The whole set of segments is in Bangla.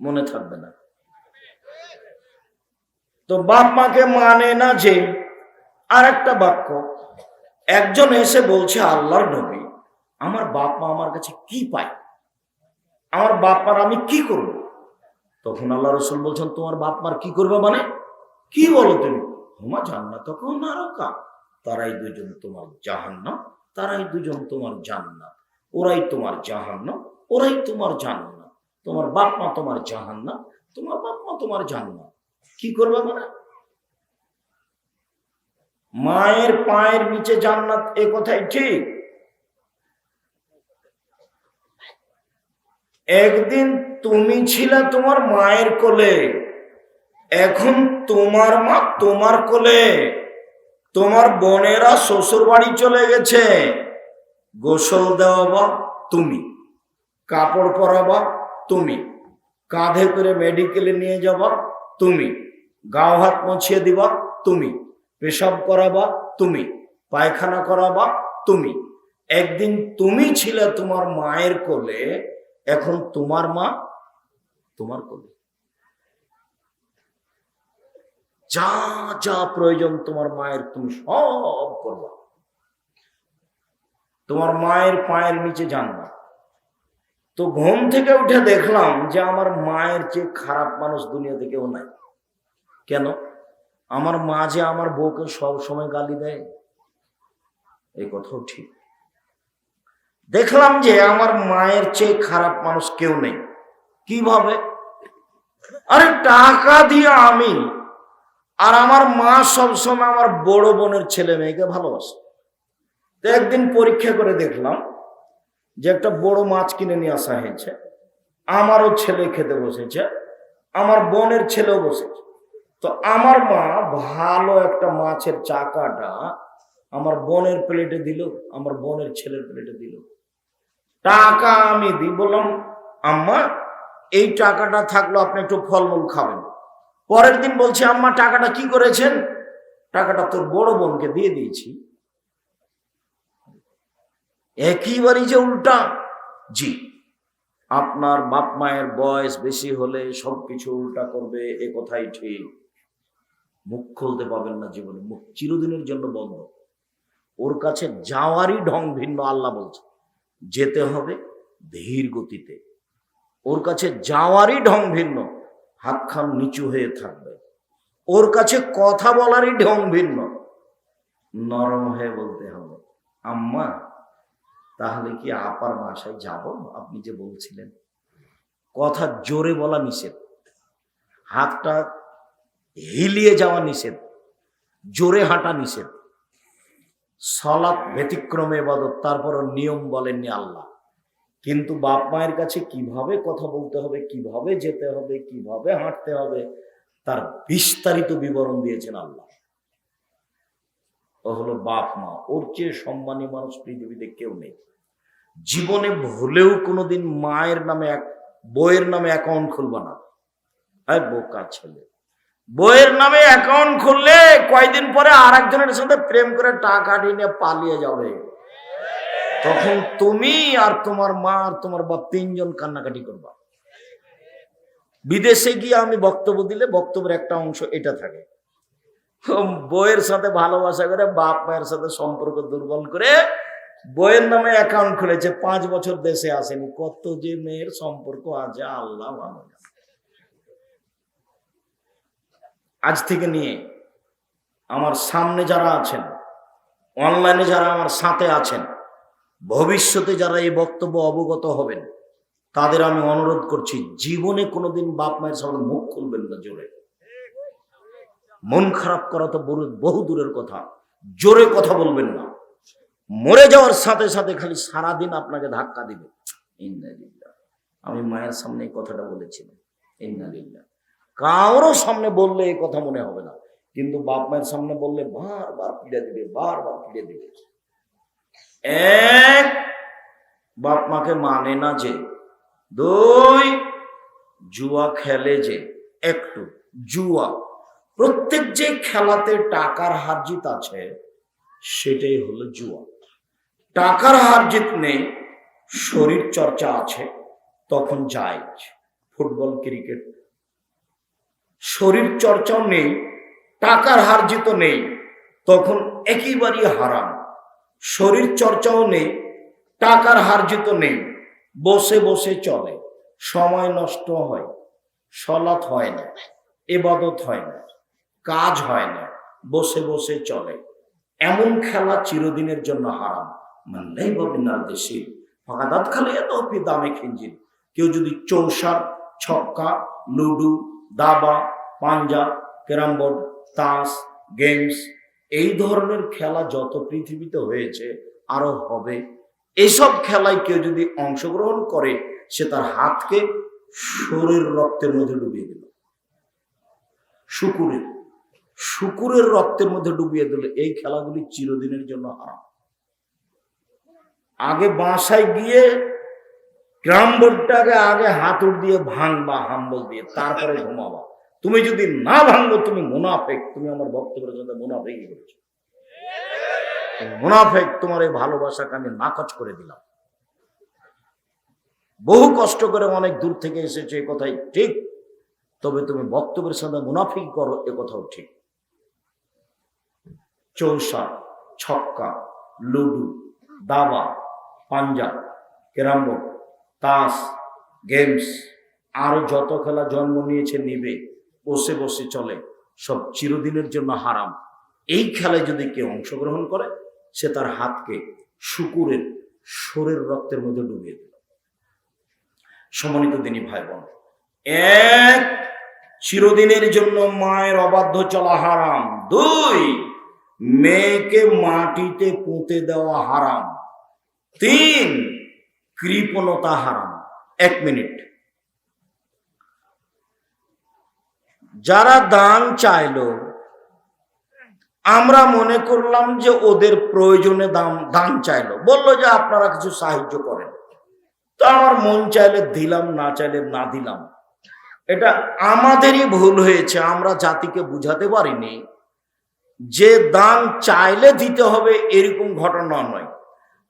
মনে থাকবে না। তো বাপ মাকে মানে না যে আর একটা বাক্য, একজন এসে বলছে, আল্লাহর নবী, আমার বাপ মা আমার কাছে কি পায়? আমার বাপ মার আমি কি করব? তখন আল্লাহ রসুল বলছেন, তোমার বাপ মার কি করবে মানে? কি বলো তুমি? হুমা জান্নাত তখন নারকা। তারাই দুজন তোমার জাহান্নাম, তারাই দুজন তোমার জান্নাত। ওরাই তোমার জাহান্নাম, ওরাই তোমার জান্নাত তোমার বাপ মা তোমার জাহান্নাম, তোমার বাপ মা তোমার জান্নাত কি করবে মানে মায়ের পায়ের নিচে জান্নাত এ কথাই ঠিক। একদিন তুমি ছিলে তোমার মায়ের কোলে, এখন তোমার মা তোমার কোলে। তোমার বোনেরা শ্বশুর বাড়ি চলে গেছে। গোসল দেওয়া বা তুমি, কাপড় পরাবা তুমি। কাঁধে করে মেডিকেলে নিয়ে যাবা তুমি। গাও হাত মুছিয়ে দিবা তুমি। পেশাব করাবা তুমি। পায়খানা করাবা তুমি। একদিন তুমি ছিলে তোমার মায়ের কোলে, এখন তোমার মা তোমার কোলে। যা যা প্রয়োজন তোমার মায়ের তুমি সব করবা। তোমার মায়ের পায়ের নিচে জানবা। তো ঘুম থেকে উঠে দেখলাম যে আমার মায়ের চেয়ে খারাপ মানুষ দুনিয়াতে কেউ নাই। কেন? আমার মা যে আমার বউকে সব সময় গালি দেয়, এই কথাও ঠিক। দেখলাম যে আমার মায়ের চেয়ে খারাপ মানুষ কেউ নেই। কীভাবে? আরে টাকা দিয়ে আমি। আর আমার মা সবসময় আমার বড় বোনের ছেলে মেয়েকে ভালোবাসে। তো একদিন পরীক্ষা করে দেখলাম যে একটা বড় মাছ কিনে নিয়ে আসা হয়েছে। আমারও ছেলে খেতে বসেছে, আমার বোনের ছেলেও বসেছে। তো আমার মা ভালো একটা মাছের চাকাটা আমার বোনের প্লেটে দিল, আমার বোনের ছেলের প্লেটে দিল। টাকা আমি দিই, বললাম, আম্মা, এই টাকাটা থাকল আপনি একটু ফলমূল খাবেন। পরের দিন বলছি, আম্মা, টাকাটা কি করেছেন? টাকাটা তোর বড় বোনকে দিয়ে দিয়েছি। একইবারই যে উল্টা। জি। আপনার বাপ মায়ের বয়স বেশি হলে সবকিছু উল্টা করবে, এ কথাই ঠিক। মুখ খুলতে পাবেন না জীবনে, মুখ চিরদিনের জন্য বন্ধ। ওর কাছে যাওয়ারই ঢং ভিন্ন, আল্লাহ বলছে। যেতে হবে ধীর গতিতে। ওর কাছে যাওয়ারই ঢং ভিন্ন হাতখান নিচু হয়ে থাকবে। ওর কাছে কথা বলারই ঢং ভিন্ন। নরম হয়ে বলতে হবে, আম্মা তাহলে কি আপার বাসায় যাব? আপনি যে বলছিলেন। কথা জোরে বলা নিষেধ। হাতটা হিলিয়ে যাওয়া নিষেধ। জোরে হাঁটা নিষেধ। সলাৎ ব্যতিক্রমে এবাদত তারপরও নিয়ম বলেননি আল্লাহ। কিন্তু বাপ মায়ের কাছে কীভাবে কথা বলতে হবে, কীভাবে যেতে হবে, কীভাবে হাঁটতে হবে, তার বিস্তারিত বিবরণ দিয়েছেন আল্লাহ। ও হলো বাপ মা। ওর চেয়ে সম্মানী মানুষ পৃথিবীতে কেউ নেই। জীবনে ভুলেও কোনোদিন মায়ের নামে এক বইয়ের নামে অ্যাকাউন্ট খুলবা না। হ্যাঁ বোকা ছেলে। বইয়ের নামে অ্যাকাউন্ট খুললে কয়দিন পরে আর একজনের সাথে প্রেম করে টাকা নিয়ে পালিয়ে যাবে। তখন তুমি আর তোমার মা আর তোমার বাপ তিনজন কান্নাকাটি করবা। বিদেশে গিয়ে আমি বক্তব্য দিলে বক্তব্যের একটা অংশ এটা থাকে। বইয়ের সাথে ভালোবাসা করে বাপ মায়ের সাথে সম্পর্ক দুর্বল করে বইয়ের নামে অ্যাকাউন্ট খুলেছে, পাঁচ বছর দেশে আসেনি। কত যে মেয়ের সম্পর্ক আছে, আল্লাহ ভালো আজ থেকে নিয়ে আমার সামনে যারা আছেন অনলাইনে যারা আমার সাথে আছেন, ভবিষ্যতে যারা এই বক্তব্য অবগত হবেন, তাদের আমি অনুরোধ করছি, জীবনে কোনোদিন বাপ মায়ের সামনে মুখ খুলবেন না জোরে। মন খারাপ করা তো বহু দূরের কথা। জোরে কথা বলবেন না। মরে যাওয়ার সাথে সাথে খালি সারাদিন আপনাকে ধাক্কা দিবে। ইন্নালিল্লাহ। আমি মায়ের সামনে এই কথাটা বলেছিলাম। ইন্নালিল্লাহ। কারোর সামনে বললে এই কথা মনে হবে না। কিন্তু বাপ মায়ের সামনে বললে বারবার পিড়ে দিবে, বারবার পিড়ে দিবে। এক, বাপ মাকে মানে না যে। দুই, জুয়া খেলে যে। একটু, জুয়া। প্রত্যেক যে খেলাতে টাকার হার জিত আছে, সেটাই হলো জুয়া। টাকার হার জিত নেই শরীর চর্চা আছে, তখন যায় ফুটবল, ক্রিকেট। শরীর চর্চাও নেই, টাকার হারজিত নেই, তখন একেবারেই হারাম। শরীর চর্চাও নেই, টাকার হারজিত নেই, বসে বসে চলে। সময় নষ্ট হয়, সলাৎ হয় না, এবাদত হয় না, কাজ হয় না, বসে বসে চলে। এমন খেলা চিরদিনের জন্য হারাম। মানলেই বাবিনার দেশে। ফাঁকাদাত খালে এত অপি দামে খিঞ্জিল কেউ যদি চৌসার, ছক্কা, লুডু, দাবা, পাঞ্জা, ক্যারাম বোর্ড, তাস, গেমস, এই ধরনের খেলা যত পৃথিবীতে হয়েছে, আরও হবে। এইসব খেলায় কেউ যদি অংশগ্রহণ করে, সে তার হাতকে শরীর রক্তের মধ্যে ডুবিয়ে দিল। শুকুরের। শুকুরের রক্তের মধ্যে ডুবিয়ে দিল এই খেলাগুলি চিরদিনের জন্য হারাম। আগে বাসায় গিয়ে গ্রাম বোর্ডটাকে আগে হাতুড় দিয়ে ভাঙবা হাম্বল দিয়ে, তারপরে ঘুমাবা। তুমি যদি না ভাঙবো তুমি মুনাফেক। তুমি আমার বক্তব্যের জন্য মুনাফেকই করেছ মুনাফেক, তোমার এই ভালোবাসাকে আমি নাকচ করে দিলাম। বহু কষ্ট করে অনেক দূর থেকে এসেছে এ কথাই ঠিক, তবে তুমি বক্তব্যের সাথে মুনাফিক করো, এ কথাও ঠিক। চৌসা, ছক্কা, লুডু, দাবা পাঞ্জা ক্যারাম বোর্ড তাস, গেমস, আরও যত খেলা জন্ম নিয়েছে, নিবে, বসে বসে চলে, সব চিরদিনের জন্য হারাম। এই খেলায় যদি কেউ অংশগ্রহণ করে, সে তার হাতকে শুকুরের শরীর রক্তের মধ্যে ডুবিয়ে দিল। সমন্বিত দিনী ভাই বোন এক, চিরদিনের জন্য মায়ের অবাধ্য চলা হারাম। দুই, মেয়েকে মাটিতে পুঁতে দেওয়া হারাম। তিন, কৃপণতা হারাম এক মিনিট। যারা দান চাইলো, আমরা মনে করলাম যে ওদের প্রয়োজনে দাম, দান চাইলো। বলল যে আপনারা কিছু সাহায্য করেন। তো আমার মন চাইলে দিলাম, না চাইলে না দিলাম। এটা আমাদেরই ভুল হয়েছে, আমরা জাতিকে বুঝাতে পারিনি। যে দান চাইলে দিতে হবে, এরকম ঘটনা নয়।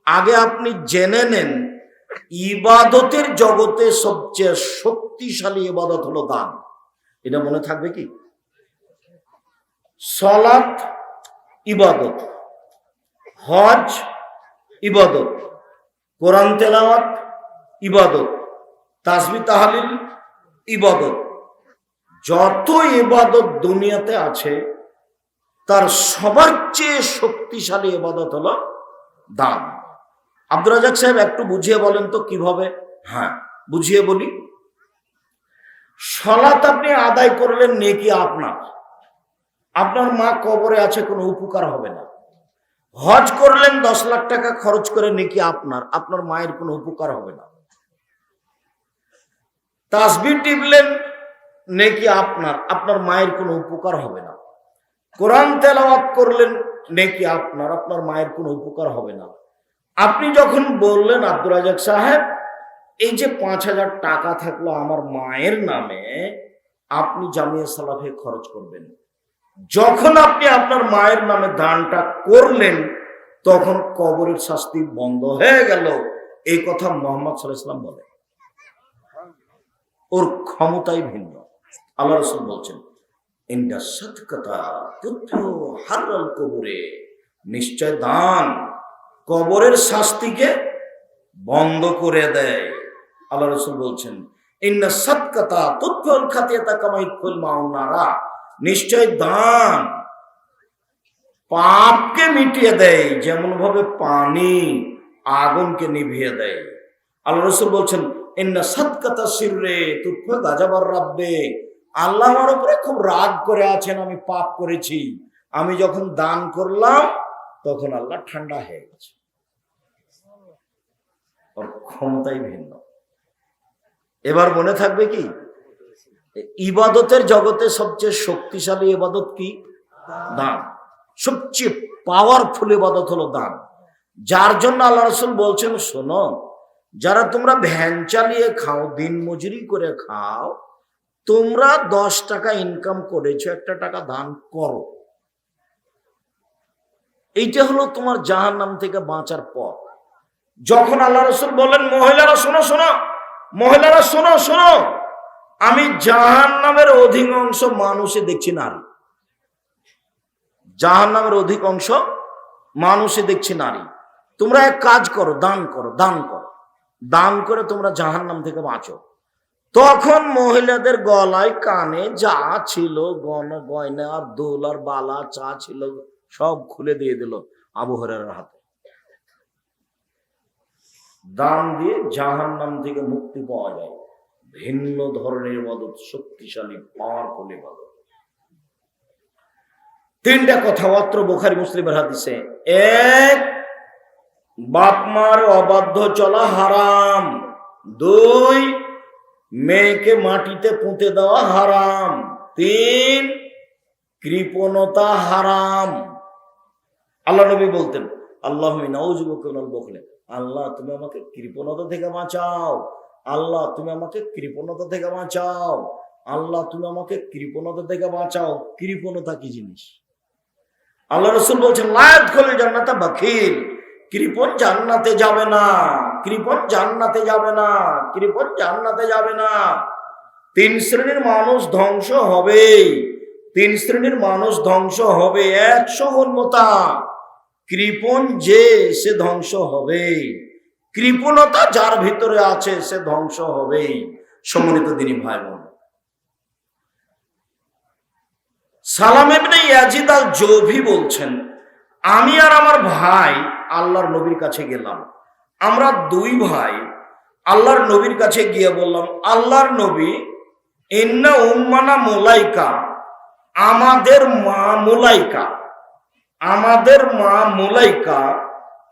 আগে আপনি জেনে নেন, ইবাদতের জগতে সবচেয়ে শক্তিশালী ইবাদত হলো দান। এটা মনে থাকবে কি? সলাত ইবাদত, হজ ইবাদত, কোরআন তেলাওয়াত ইবাদত তাসমি তাহালিল ইবাদত। যত ইবাদত দুনিয়াতে আছে, তার সবার চেয়ে শক্তিশালী ইবাদত হলো দান। আব্দুর রাজাক সাহেব একটু বুঝিয়ে বলেন তো কীভাবে? হ্যাঁ। বুঝিয়ে বলি। সলাত আপনি আদায় করলেন নেকি আপনার? আপনার মা কবরে আছে কোনো উপকার হবে না। হজ করলেন দশ লাখ টাকা খরচ করে নেকি আপনার। আপনার মায়ের কোনো উপকার হবে না। তাসবি টিপলেন নেকি আপনার। আপনার মায়ের কোনো উপকার হবে না। কোরআন তেলাওয়াত করলেন নেকি আপনার। আপনার মায়ের কোনো উপকার হবে না। আপনি যখন বললেন আব্দুল রাজাক সাহেব, এই যে পাঁচ হাজার টাকা থাকল আমার মায়ের নামে, আপনি জামিয়া সালাফে খরচ করবেন। যখন আপনি আপনার মায়ের নামে দানটা করলেন, তখন কবরের শাস্তি বন্ধ হয়ে গেল। এই কথা মোহাম্মদ সাল্লাহাম বলে ওর ক্ষমতাই ভিন্ন। আল্লাহ রসুল বলছেন ইন্ডা সৎকতা কবরে, নিশ্চয় দান কবরের শাস্তিকে বন্ধ করে দেয়। আল্লাহ রসুল বলছেন, ইন্না সৎকতা তুৎফল খাতিয়াতা কামাইফুল মাউনারা নিশ্চয় দান পাপকে মিটিয়ে দেয় যেমন ভাবে পানি আগুনকে নিভিয়ে দেয়। আল্লাহ রসুল বলছেন, ইন্না সৎকতা শিররে তুৎফ গাজাবার রাব্বে। আল্লাহ আমার উপরে খুব রাগ করে আছেন, আমি পাপ করেছি। আমি যখন দান করলাম, তখন আল্লাহ ঠান্ডা হয়ে গেছে। ক্ষমতাই ভিন্ন। এবার মনে থাকবে কি? ইবাদতের জগতে সবচেয়ে শক্তিশালী ইবাদত কি? দান। সবচেয়ে পাওয়ারফুল ইবাদত হলো দান। যার জন্য আল্লাহ রসুল বলছেন, শোনো, যারা তোমরা ভ্যান চালিয়ে খাও, দিন মজুরি করে খাও, তোমরা দশ টাকা ইনকাম করেছ, একটা টাকা দান করো। এইটা হলো তোমার জাহান নাম থেকে বাঁচার পথ। যখন আল্লাহ রসুল বলেন মহিলারা শোনো শোনো, মহিলারা শোনো শোনো, আমি জাহান নামের অধিকাংশ মানুষে দেখছি নারী। জাহান নামের অধিকাংশ মানুষে দেখছি নারী। তোমরা এক কাজ করো, দান করো দান করো। দান করে তোমরা জাহান নাম থেকে বাঁচো। তখন মহিলাদের গলায় কানে যা ছিল গণ গয়না, দোল আর বালা চা ছিল, সব খুলে দিয়ে দিল আবহরের হাতে। দান দিয়ে জাহান নাম থেকে মুক্তি পাওয়া যায়। ভিন্ন ধরনের মদত শক্তিশালী পাওয়ারফুল ইবাদত। তিনটা কথাবার্তা বোখারি মুসলিমের হাদিসে। এক, বাপ মার অবাধ্য চলা হারাম। দুই, মেয়েকে মাটিতে পুঁতে দেওয়া হারাম। তিন, কৃপণতা হারাম। আল্লাহ নবী বলতেন আল্লাহ বকলে আল্লাহ, তুমি আমাকে কৃপণতা থেকে বাঁচাও। আল্লাহ, তুমি আমাকে কৃপণতা থেকে বাঁচাও। আল্লাহ, তুমি আমাকে কৃপণতা থেকে বাঁচাও। কৃপণতা কি জিনিস? আল্লাহ রসুল বলছেন লায়াত খোলে জান্নাতা বাখিল কৃপণ জান্নাতে যাবে না। কৃপণ জান্নাতে যাবে না। কৃপণ জান্নাতে যাবে না। তিন শ্রেণির মানুষ ধ্বংস হবে তিন শ্রেণির মানুষ ধ্বংস হবে একশো মোতা। কৃপণ যে সে ধ্বংস হবে। কৃপণতা যার ভিতরে আছে, সে ধ্বংস হবেই সম্মানিত দিনী ভাই বোন সালাম ইবনে ইয়াজিদ আল জৌভি বলছেন, আমি আর আমার ভাই আল্লাহর নবীর কাছে গেলাম। আমরা দুই ভাই আল্লাহর নবীর কাছে গিয়ে বললাম, আল্লাহর নবী, ইন্না উম্মানা মোলাইকা, আমাদের মা মোলাইকা। আমাদের মা মোলাইকা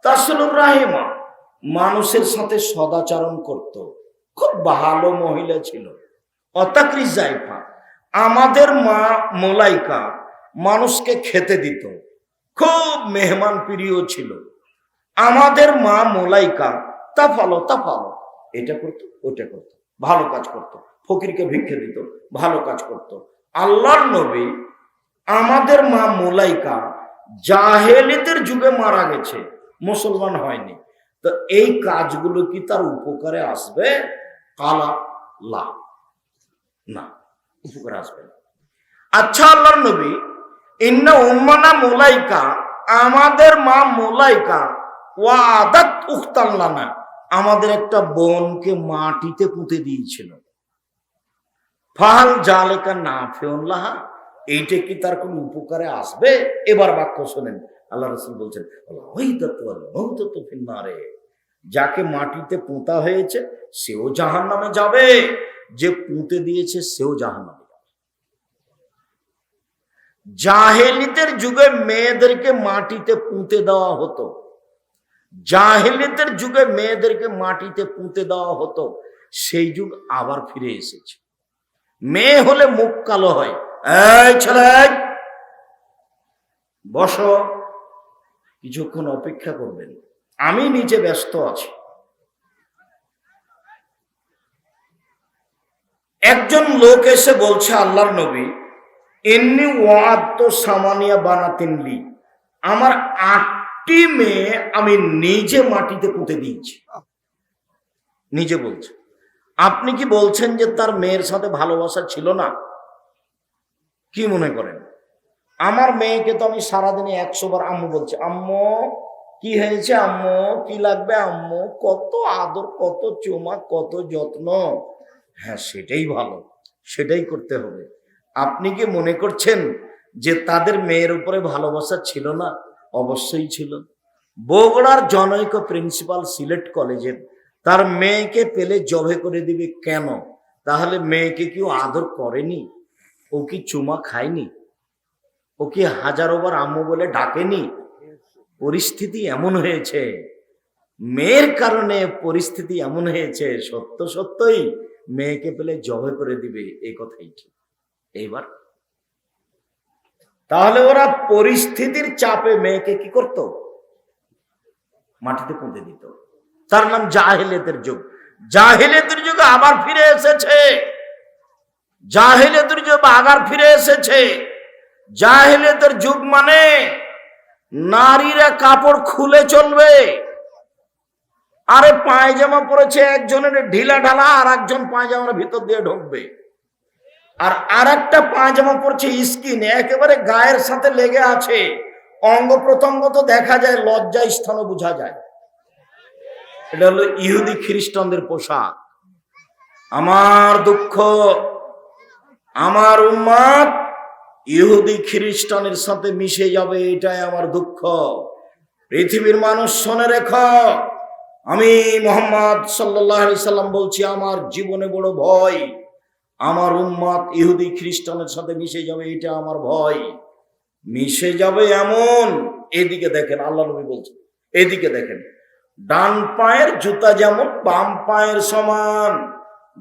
তাসলুর রাহিমা মানুষের সাথে সদাচরণ করত। খুব ভালো মহিলা ছিল। অতাকরি জাইফা আমাদের মা মোলাইকা মানুষকে খেতে দিত। খুব মেহমান প্রিয় ছিল। আমাদের মা মোলাইকা তা ফালো তা ফালো এটা করতো ওটা করতো। ভালো কাজ করত। ফকিরকে ভিক্ষে দিত, ভালো কাজ করত। আল্লাহর নবী আমাদের মা মোলাইকা জাহেলিদের যুগে মারা গেছে, মুসলমান হয়নি। তো এই কাজগুলো কি তার উপকারে আসবে? কালা লা। না, উপকারে আসবে না। আচ্ছা আল্লাহর নবী, ইন্না উম্মানা মোলাইকা, আমাদের মা মোলাইকা ওয়া আদাত উখতাল্লানা আমাদের একটা বোনকে মাটিতে পুঁতে দিয়েছিল। ফাহাল জালেকা না ফেউল্লাহা এইটা কি তার কোন উপকারে আসবে? এবার বাক্য শোনেন। আল্লাহ রসুল বলছেন রে যাকে মাটিতে পোঁতা হয়েছে, সেও জাহান নামে যাবে। যে পুঁতে দিয়েছে, সেও জাহান নামে যাবে। জাহেলিতের যুগে মেয়েদেরকে মাটিতে পুঁতে দেওয়া হতো। জাহেলিতের যুগে মেয়েদেরকে মাটিতে পুঁতে দেওয়া হতো। সেই যুগ আবার ফিরে এসেছে। মেয়ে হলে মুখ কালো হয়। এই ছেলে, বসো, কিছুক্ষণ অপেক্ষা করবেন। আমি নিজে ব্যস্ত আছি। একজন লোক এসে বলছে, আল্লাহর নবী, এমনি ওয়াদ্দ সামানিয়া বানাতেন লি। আমার আটটি মেয়ে আমি নিজে মাটিতে পুঁতে দিয়েছি। নিজে বলছে। আপনি কি বলছেন যে তার মেয়ের সাথে ভালোবাসা ছিল না? কি মনে করেন? আমার মেয়েকে তো আমি সারাদিনে একশো বার আম্মু বলছি, আম্মু, কি হয়েছে আম্মু? কি লাগবে আম্মু? কত আদর, কত চোমা, কত যত্ন। হ্যাঁ সেটাই ভালো, সেটাই করতে হবে। আপনি কি মনে করছেন যে তাদের মেয়ের উপরে ভালোবাসা ছিল না? অবশ্যই ছিল। বগুড়ার জনৈক প্রিন্সিপাল সিলেট কলেজের, তার মেয়েকে পেলে জবে করে দিবে কেন? তাহলে মেয়েকে কেউ আদর করেনি? ও কি চুমা খায়নি? ও কি হাজারোবার আম্মু বলে ডাকেনি? পরিস্থিতি এমন হয়েছে। মেয়ের কারণে পরিস্থিতি এমন হয়েছে, সত্য সত্যই মেয়েকে পেলে জবে করে দিবে এই কথাই ঠিক। এইবার। তাহলে ওরা পরিস্থিতির চাপে মেয়েকে কি করত? মাটিতে পুঁতে দিত। তার নাম জাহেলেতের যুগ। জাহেলেতের যুগে আবার ফিরে এসেছে। জাহেলেতের যুগ আগার ফিরে এসেছে। জাহেলেতের যুগ মানে নারীরা কাপড় খুলে চলবে, আরে পায়জামা পরেছে একজনের ঢিলা ঢালা, আর একজন পায়জামার ভিতর দিয়ে ঢুকবে। আর আর একটা পায়জামা পড়ছে স্কিন, একেবারে গায়ের সাথে লেগে আছে। অঙ্গ প্রত্যঙ্গ তো দেখা যায়, লজ্জা স্থানও বোঝা যায়। এটা হলো ইহুদি খ্রিস্টানদের পোশাক। আমার দুঃখ আমার উম্মাদ ইহুদি খ্রিস্টানের সাথে মিশে যাবে, এটাই আমার দুঃখ। পৃথিবীর মানুষ শোনে রেখ। আমি মোহাম্মদ সাল্লাম বলছি, আমার জীবনে বড় ভয়। আমার উম্মাদ ইহুদি খ্রিস্টানের সাথে মিশে যাবে, এটা আমার ভয়। মিশে যাবে এমন, এদিকে দেখেন, আল্লাহ নবী বলছেন, এদিকে দেখেন। ডান পায়ের জুতা যেমন, বাম পায়ের সমান।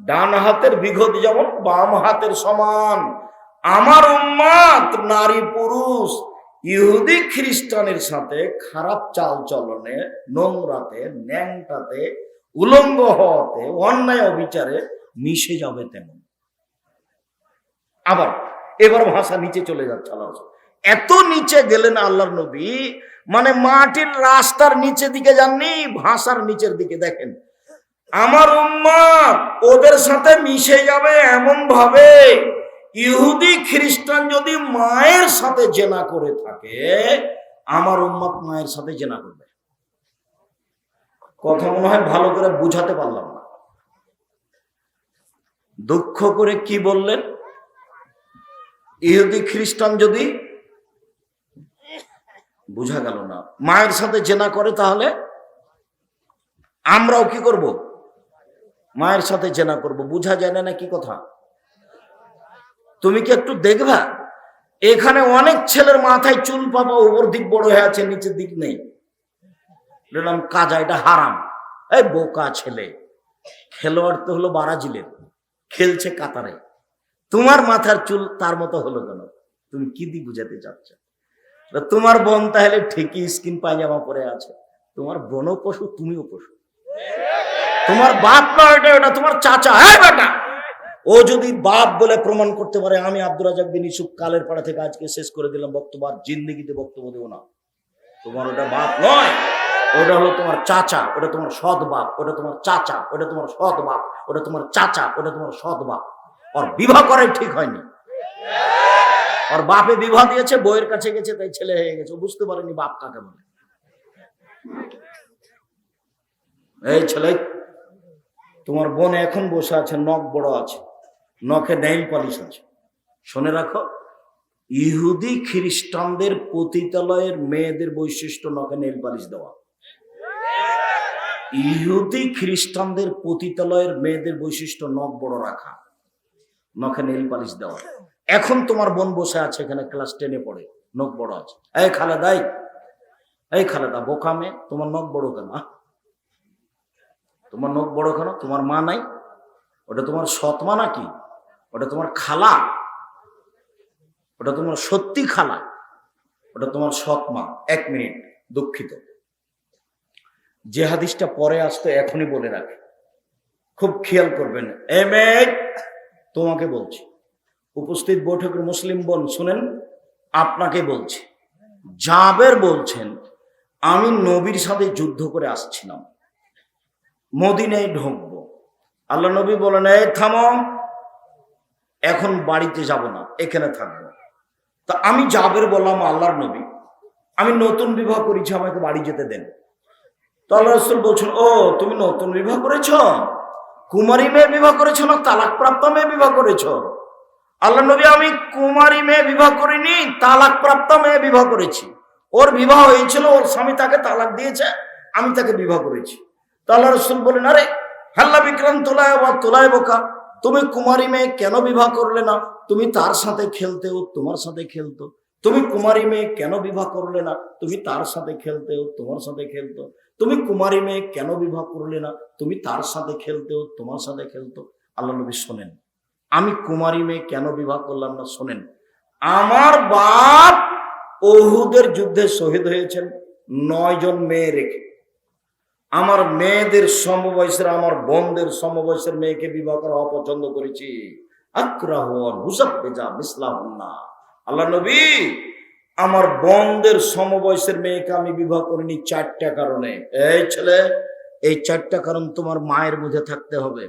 ডান হাতের বিঘত যেমন, বাম হাতের সমান। আমার উম্মাত নারী পুরুষ, ইহুদি খ্রিস্টানের সাথে খারাপ চাল চলনে নোংরাতে, ন্যাংটাতে, উলঙ্গ হওয়াতে, অন্যায় অবিচারে মিশে যাবে তেমন। আবার এবার ভাষা নিচে চলে যাচ্ছে আল্লাহ এত নিচে গেলেন আল্লাহর নবী মানে মাটির রাস্তার নিচে দিকে যাননি, ভাষার নিচের দিকে দেখেন। আমার উম্মা ওদের সাথে মিশে যাবে এমন ভাবে ইহুদি, খ্রিস্টান যদি মায়ের সাথে জেনা করে থাকে, আমার উম্মত মায়ের সাথে জেনা করবে। কথা মনে হয় ভালো করে বুঝাতে পারলাম না। দুঃখ করে কি বললেন? ইহুদি, খ্রিস্টান যদি বুঝা গেল না, মায়ের সাথে জেনা করে তাহলে আমরাও কি করব? মায়ের সাথে জেনা করব, বুঝা যায় না কি কথা? তুমি কি একটু দেখবা? এখানে অনেক ছেলের মাথায় চুল পাবা ওপর দিক বড় হয়ে আছে, নিচের দিক নেই। বললাম, কাজা, এটা হারাম। এই বোকা ছেলে। খেলোয়াড় তো হলো বারাজিলের। খেলছে কাতারে। তোমার মাথার চুল তার মতো হলো কেন? তুমি কি দি বুঝাতে চাচ্ছ? তোমার বোন তাহলে ঠিকই স্কিন পায়জামা পরে আছে। তোমার বোনও পশু, তুমিও পশু। তোমার বাপ না ওটা ওটা তোমার চাচা হ্যাঁ বেটা। ও যদি বাপ বলে প্রমাণ করতে পারে, আমি আব্দুল রাজাক বিন ইসুফ কালের পাড়া থেকে আজকে শেষ করে দিলাম বক্তব্য, আর জিন্দিগিতে বক্তব্য দেবো না। তোমার ওটা বাপ নয়, ওটা হলো তোমার চাচা, ওটা তোমার সৎ বাপ, ওটা তোমার চাচা, ওটা তোমার সৎ বাপ, ওটা তোমার চাচা, ওটা তোমার সৎ বাপ। ওর বিবাহ করে ঠিক হয়নি। ওর বাপে বিবাহ দিয়েছে বইয়ের কাছে গেছে, তাই ছেলে হয়ে গেছে। বুঝতে পারেনি বাপ কাকে বলে। এই ছেলে তোমার বোন এখন বসে আছে, নখ বড় আছে, নখে নেইল পালিশ আছে। শুনে রাখো, ইহুদি খ্রিস্টানদের পতিতালয়ের মেয়েদের বৈশিষ্ট্য নখে নেইল পালিশ দেওয়া। ইহুদি খ্রিস্টানদের পতিতালয়ের মেয়েদের বৈশিষ্ট্য নখ বড় রাখা, নখে নেইল পালিশ দেওয়া। এখন তোমার বোন বসে আছে, এখানে ক্লাস টেনে পড়ে, নখ বড় আছে। এই খালেদাই, এই খালেদা বোকামে তোমার নখ বড় কেন? তোমার নখ বড় কেন? তোমার মা নাই? ওটা তোমার সৎ মা নাকি? ওটা তোমার খালা? ওটা তোমার সত্যি খালা? ওটা তোমার সৎ মা? এক মিনিট, দুঃখিত। যে হাদিসটা পরে আসতো এখনই বলে রাখে। খুব খেয়াল করবেন। এম তোমাকে বলছি। উপস্থিত বৈঠকের মুসলিম বোন, শুনেন? আপনাকে বলছি। জাবের বলছেন, আমি নবীর সাথে যুদ্ধ করে আসছিলাম। মদিনায় ঢুকবো। আল্লাহ নবী বলেন, এই থামো, এখন বাড়িতে যাব না, এখানে থাকব। তা আমি জাবের বললাম, আল্লাহর নবী, আমি নতুন বিবাহ করেছি, আমাকে বাড়ি যেতে দেন। তো আল্লাহ রসুল বলছেন, ও, তুমি নতুন বিবাহ করেছ? কুমারী মেয়ে বিবাহ করেছ না তালাক প্রাপ্ত মেয়ে বিবাহ করেছ? আল্লাহ নবী, আমি কুমারী মেয়ে বিবাহ করিনি তালাক প্রাপ্ত মেয়ে বিবাহ করেছি। ওর বিবাহ হয়েছিল, ওর স্বামী তাকে তালাক দিয়েছে, আমি তাকে বিবাহ করেছি। আল্লাহ রসুল বলেন, আরে, হাল্লা বিক্রম তোলায় বা তোলায় বোকা। তুমি কুমারী মেয়ে কেন বিবাহ করলে না? তুমি তার সাথে খেলতে ও তোমার সাথে খেলতো। তুমি কুমারী মেয়ে কেন বিবাহ করলে না? তুমি তার সাথে খেলতে ও তোমার সাথে খেলতো। তুমি কুমারী মেয়ে কেন বিবাহ করলে না? তুমি তার সাথে খেলতে ও তোমার সাথে খেলতো। আল্লাহ নবী শোনেন, আমি কুমারী মেয়ে কেন বিবাহ করলাম না? শোনেন, আমার বাপ ওহুদের যুদ্ধে শহীদ হয়েছেন নয় জন মেয়ে রেখে। আমার মেয়েদের সমবয়সের, আমার বোনদের সমবয়সের মেয়েকে বিবাহ করা অপছন্দ করেছি। আল্লাহ নবী, আমার বোনদের সমবয়সের মেয়েকে আমি বিবাহ করিনি চারটা কারণে। এই ছেলে, এই চারটা কারণ তোমার মায়ের মধ্যে থাকতে হবে।